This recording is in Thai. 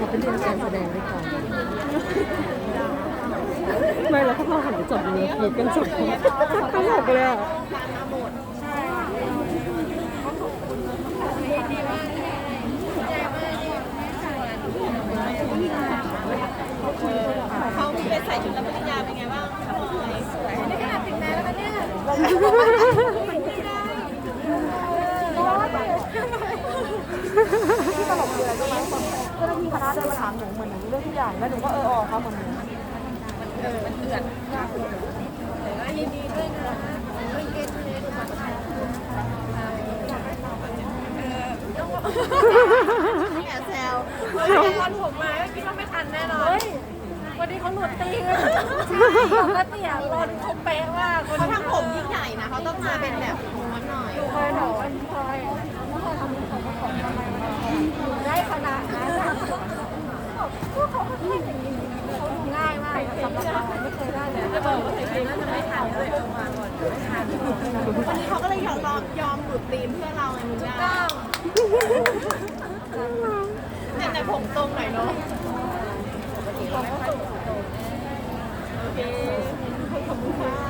เขาเป็นเรื่องการแสดงด้วยกันไม่แล้วถ้าเราหันไปจับมือกีดกันสองคนตลกเลยอะเขาไปใส่ชุดรับปริญญาเป็นไงบ้างสวยในขนาดติดแม่แล้วเนี่ยที่ตลกเลามหนูเหมือนหนูรู้เรื่องทุกอย่างแล้วหนูก็เออออกครับเหมือนหนูเออมันเดือดแต่ว่ายินดีด้วยนะเป็นเกสเลยดูมาไทยแอบแซวเฮ้ยตอนผมมาก็คิดว่าไม่ทันแน่นอนวันนี้เขาหลุดตีกันปกติอะรอนเขาเป๊ะมากเขาทำผมยิ่งใหญ่นะเขาต้องมาเป็นแบบม้วนหน่อย เคยหนูมันเคยไม่เคยทำของของทำไมมันได้ขนาดนั้นพวกเขาแค่อย่างนี้เขาดูง่ายมากสำหรับเรา ไม่เคยได้เลยจะบอกว่าจริงๆน่าจะไม่ทันเลยเออมาก่อนไม่ทันวันนี้เขาก็เลยยอมยอมหลุดธีมเพื่อเราไงมึงได้แต่แต่ผมตรงหน่อยเนาะโอเคขอบคุณค่ะ